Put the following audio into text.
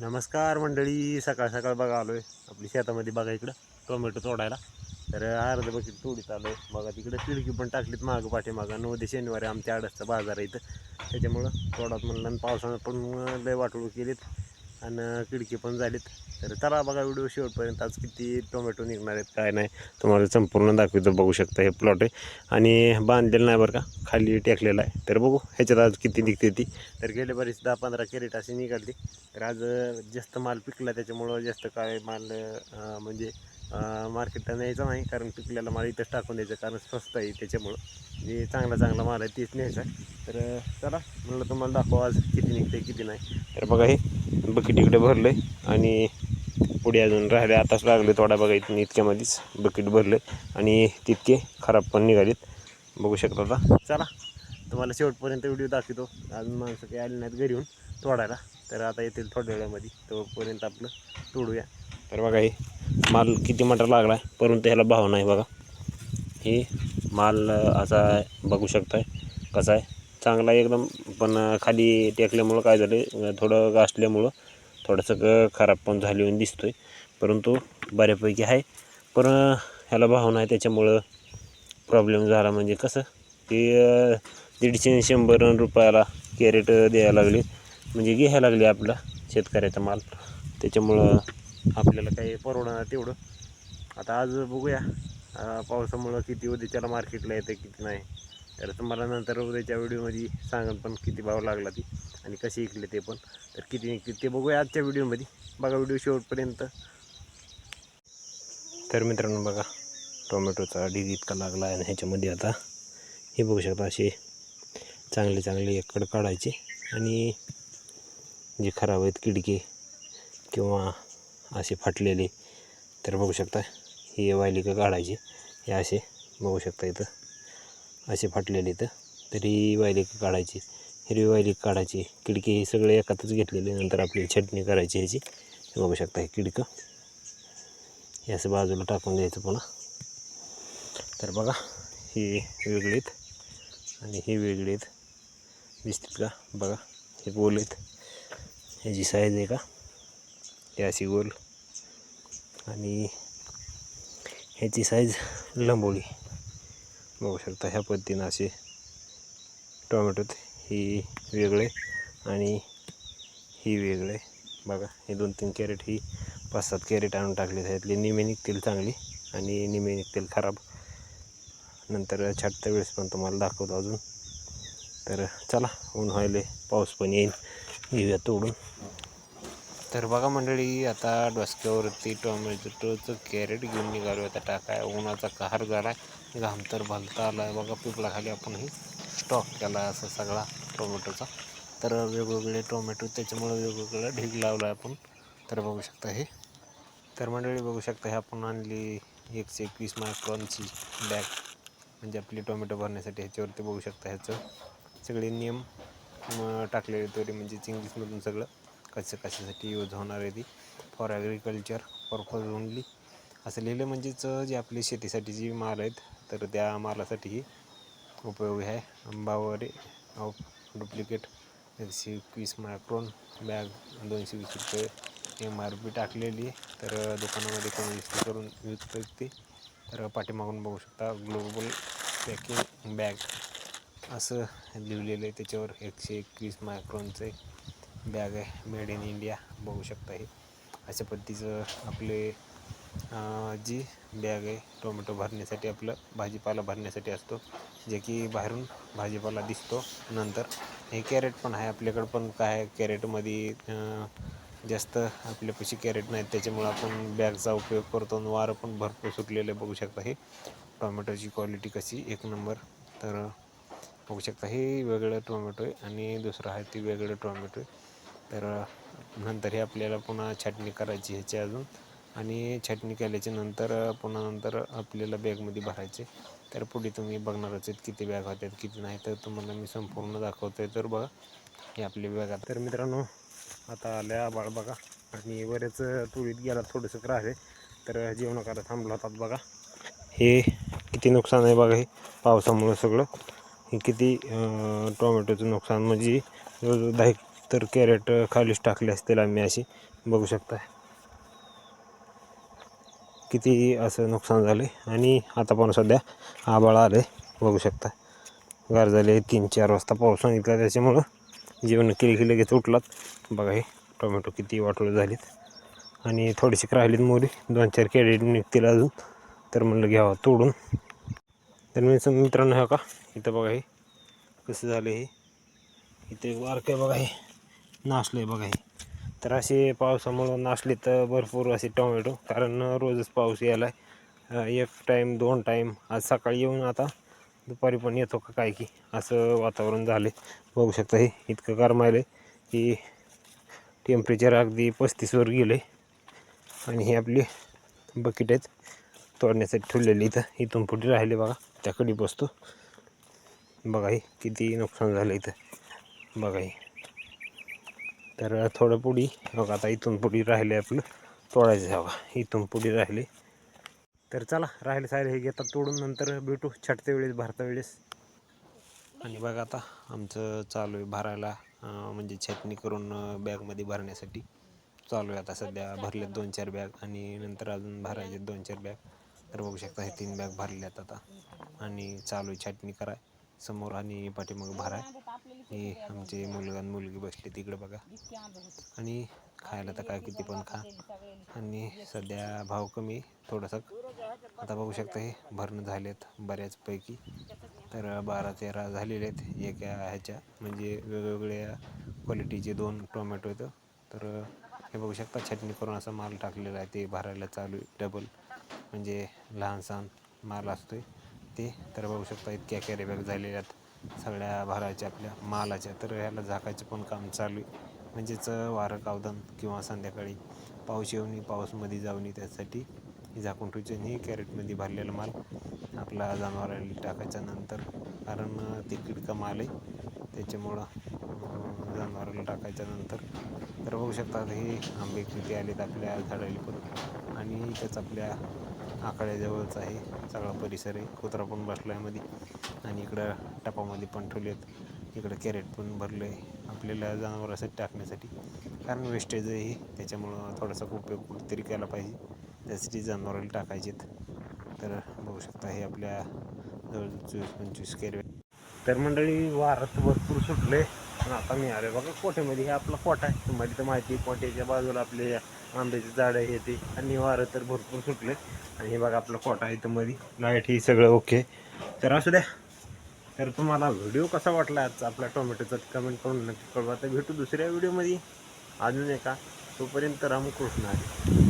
नमस्कार मंडळी सकाळ सकाळ बघा आलो आहे आपली शेतामध्ये बघा इकडं टोमॅटो तोडायला. तर अर्ध बकेट तोडीत आहे बघा तिकडे खिडकी पण टाकलीत मागं पाठीमागं नऊ ते शनिवारी आमच्या आडसचा बाजार आहे इथं. त्याच्यामुळं तोडात म्हणलं आणि पावसानं पण लय वाटोळ केलीत. आणि खिडकी पण झालीत. तर चला बघा व्हिडिओ शेवटपर्यंत. आज किती टोमॅटो निघणार आहेत काय नाही तुम्हाला संपूर्ण दाखवितो. बघू शकता हे प्लॉट आहे. आणि बांधलेलं नाही बरं का खाली टेकलेला आहे. तर बघू ह्याच्यात आज किती निघते ती. तर गेले बरीच दहा पंधरा कॅरेट अशी निघाली. तर आज जास्त माल पिकला त्याच्यामुळं जास्त काय माल म्हणजे मार्केटला न्यायचा नाही कारण पिकलेला माल इथंच टाकून द्यायचं कारण स्वस्त आहे त्याच्यामुळं. जे चांगला चांगला माल आहे तेच न्यायचा. आहे तर चला म्हणलं तुम्हाला दाखवा आज किती निघते किती नाही. तर बघा हे बकेट इकडे भरलं आहे आणि पुढे अजून राहिले आताच लागले थोडा बघा इथून इतक्यामध्येच बकेट भरले आणि तितके खराब पण निघालेत. बघू शकता आता. चला तुम्हाला शेवटपर्यंत व्हिडिओ दाखवतो. अजून माणसं काही आली नाहीत घरी येऊन तोडायला. तर आता येतील थोड्या वेळामध्ये तोपर्यंत आपलं तोडूया. तर बघा हे माल किती मटर लागला आहे परंतु ह्याला भाव नाही बघा. हे माल असा बघू शकताय कसा आहे. चांगला आहे एकदम पण खाली टेकल्यामुळं काय झालं थोडं गासल्यामुळं थोडंसं खराब पण झाली दिसतो आहे परंतु बऱ्यापैकी आहे. पण ह्याला भाव नाही त्याच्यामुळं प्रॉब्लेम झाला म्हणजे कसं? ते दीडशे शंभर रुपयाला कॅरेट द्यायला लागले. म्हणजे घ्यायला लागले आपला शेतकऱ्याचा माल. त्याच्यामुळं आपल्याला काही परवडणार तेवढं. आता आज बघूया पावसामुळं किती उद्याच्याला मार्केटला येतं किती नाही. तर तुम्हाला नंतर उद्याच्या व्हिडिओमध्ये सांगेन पण किती भाव लागला ती आणि कशी इकले ते पण. तर किती ते बघूया आजच्या व्हिडिओमध्ये. बघा व्हिडिओ शेवटपर्यंत. तर मित्रांनो बघा टोमॅटोचा ढीग इतका लागला आहे आणि ह्याच्यामध्ये आता हे बघू शकता असे चांगले चांगले एकड काढायचे आणि जे खराब आहेत किडके किंवा असे फाटलेले. तर बघू शकता ही वायलिका काढायची. हे असे बघू शकता इथं. असे फाटलेले इथं. तरी वायलिका काढायची. हिरवी वायलिका काढायची. खिडकी हे सगळे एकातच घेतलेली. नंतर आपली छटणी करायची ह्याची. हे बघू शकता हे किडकं हे असं बाजूला टाकून द्यायचं पुन्हा. तर बघा ही वेगळीत आणि ही वेगळीत दिसतील का? बघा हे गोल आहेत. ह्याची साईज आहे का? अशी गोल आणि ह्याची साईज लंबोळी. बघू शकता ह्या पद्धतीनं असे टोमॅटोत ही वेगळे आणि ही वेगळे. बघा हे दोन तीन कॅरेट ही पाच सात कॅरेट आणून टाकले त्यातली निमे निघतील चांगली आणि निमे निघतील खराब. नंतर छाटत्या वेळेस पण तुम्हाला दाखवतो अजून. तर चला ऊन व्हायले पाऊस पण येईल. घेऊया तोडून. तर बघा मंडळी आता डोसक्यावरती टोमॅटोचं कॅरेट घेऊन निघालो आता टाकाय उन्हाचा कहार झाला घाम तर भलता आला आहे बघा पिपलाखाली आपणही स्टॉक केला असा सगळा टोमॅटोचा. तर वेगवेगळे टोमॅटो त्याच्यामुळे वेगवेगळा ढीग लावला आहे आपण. तर बघू शकता हे. तर मंडळी बघू शकता हे आपण आणली एकशे एकवीस मायक्रॉनची बॅग म्हणजे आपली टोमॅटो भरण्यासाठी ह्याच्यावरती बघू शकता ह्याचं. सगळे नियम टाकलेले तरी म्हणजे इंग्लिशमधून सगळं. कसं कशासाठी यूज होणार आहे ती फॉर ॲग्रिकल्चर पर्पज ओनली असं लिहिलं म्हणजेच जे आपली शेतीसाठी जी माल आहेत तर त्या मालासाठीही उपयोगी आहे. आंबावरे ऑफ डुप्लिकेट एकशे एकवीस मायक्रोन बॅग दोनशे वीस रुपये एम आर पी टाकलेली तर दुकानामध्ये कोणी विक्री करून यूज करते तर पाठीमागून बघू शकता ग्लोबल पॅकिंग बॅग असं लिहिलेलं आहे. त्याच्यावर एकशे एकवीस मायक्रोनचे बॅग आहे मेड इन इंडिया बघू शकता हे. अशा पद्धतीचं आपले जी बॅग आहे टोमॅटो भरण्यासाठी आपलं भाजीपाला भरण्यासाठी असतो जे की बाहेरून भाजीपाला दिसतो नंतर. हे कॅरेट पण आहे आपल्याकडं पण काय कॅरेटमध्ये जास्त आपल्यापाशी कॅरेट नाहीत त्याच्यामुळं आपण बॅगचा उपयोग करतो आणि वारं पण भरपूर सुटलेलं आहे बघू शकता हे. टोमॅटोची क्वालिटी कशी एक नंबर तर बघू शकता हे वेगळं टोमॅटो आहे आणि दुसरं आहे ते वेगळं टोमॅटो आहे. तर नंतर हे आपल्याला पुन्हा छाटणी करायची ह्याची अजून. आणि छाटणी केल्याच्यानंतर पुन्हा नंतर आपल्याला बॅगमध्ये भरायचे. तर पुढे तुम्ही बघणारच आहेत किती बॅग होतात किती नाही. तर तुम्हाला मी संपूर्ण दाखवतो आहे तर बघा हे आपली बॅग तर मित्रांनो आता आल्या आबाळ बघा. आणि बरेच तुळीत गेला थोडंसं राहिले तर जेवण करायला थांबलो होतात बघा. हे किती नुकसान आहे बघा हे पावसामुळं सगळं. हे किती टोमॅटोचं नुकसान. म्हणजे जवळजवळ दहा तर कॅरेट खालीच टाकले असतील आम्ही अशी. बघू शकता. किती असं नुकसान झालं आणि आता पण सध्या आबाळ आलं बघू शकता. गार झाले तीन चार वाजता पाऊस सांगितला त्याच्यामुळं जेवण केली की लगेच उठलात. बघा हे टोमॅटो किती वाटोळे झालीत. आणि थोडीशी राहिलीत मोरी. दोन चार कॅरेट निघतील अजून. तर म्हणलं घ्यावं तोडून. तर मी मित्रांनो हा का इथं बघा हे. कसं झालं हे. इथे वारकं बघा हे. नाशले बघा हे. तर असे पावसामुळं नाशले तर भरपूर असे टोमॅटो कारण रोजच पाऊस यायला आहे एक टाईम दोन टाईम आज सकाळी येऊन आता दुपारी पण येतो का काय की असं वातावरण झाले बघू शकता हे इतकं गरमायलं की टेम्परेचर अगदी पस्तीसवर गेलं आहे आणि हे आपली बकेट आहेत तोडण्यासाठी ठेवलेली इथं. इथून पुढे राहिले बघा त्याकडे बसतो. बघा हे किती नुकसान झालं इथं. बघा हे. तर थोडं पुढी बघा आता इथून पुढे राहिले आपलं तोडायचं हवा इथून पुढे राहिले. तर चला राहिले सारे हे घेतात तोडून नंतर भेटू छटते वेळेस भरता वेळेस. आणि बघा आता आमचं चालू आहे भरायला म्हणजे छटणी करून बॅगमध्ये भरण्यासाठी. चालू आहे आता सध्या भरलेत दोन चार बॅग आणि नंतर अजून भरायचे दोन चार बॅग. तर बघू शकता हे तीन बॅग भरल्यात आता. आणि चालू आहे छटणी कराय. समोर आणि पाठीमागं भराय हे आमचे मुलगा आणि मुलगी बसले तिकडे बघा. आणि खायला तर काय किती पण खा. आणि सध्या भाव कमी थोडासा. आता बघू शकता हे भरणं झालेत बऱ्याचपैकी. तर बारा तेरा झालेले आहेत एका ह्याच्या. म्हणजे वेगवेगळ्या क्वालिटीचे दोन टोमॅटो आहेत. तर हे बघू शकता छटणी करून असा माल टाकलेला आहे. ते भरायला चालू आहे डबल म्हणजे लहान सहान माल असतो आहे ते तर बघू शकता इतक्या कॅरी बॅग झालेल्या आहेत. सगळ्या भाराच्या आपल्या मालाच्या. तर ह्याला झाकायचं पण काम चालू आहे. म्हणजेच वारं कावदन किंवा संध्याकाळी पाऊस येऊन पाऊसमध्ये जाऊन त्यासाठी झाकून ठेवायचे आणि कॅरेटमध्ये भरलेला माल आपला जनावराला टाकायचा नंतर. कारण ते किडका माल आहे. त्याच्यामुळं जनावराला टाकायच्या नंतर. तर बघू शकता हे आंबे किती आलेत आपल्या झाडाला पण. आणि त्याच आपल्या आकड्याजवळच आहे. सगळा परिसर आहे. कुत्रा पण बसला आहे मध्ये आणि इकडं टपामध्ये पण ठेवले आहेत इकडं कॅरेट पण भरलं आहे आपल्याला जनावरासाठी टाकण्यासाठी. कारण वेस्टेज आहे त्याच्यामुळं थोडासा उपयोग कुठेतरी केला पाहिजे. त्यासाठी जनावराला टाकायचेत. तर बघू शकता हे आपल्या जवळ चोवीस पंचवीस कॅरेट. तर मंडळी वारात भरपूर सुटले पण आता मी अरे बघा कोट्यामध्ये हे आपला कोटा आहे? तुम्हाला तर माहिती आहे कोट्याच्या बाजूला आपले आंब्याची झाडं हे ते आणि वारं तर भरपूर सुटले. आणि हे बघा आपला कोटा आहे इथं मध्ये लाइट ही सगळं ओके तर असू द्या. तर तुम्हाला व्हिडिओ कसा वाटला आजचा आपल्या टोमॅटोचा कमेंट करून नक्की कळवा. तर भेटू दुसऱ्या व्हिडिओमध्ये अजून एका. तोपर्यंत रामकृष्ण आहे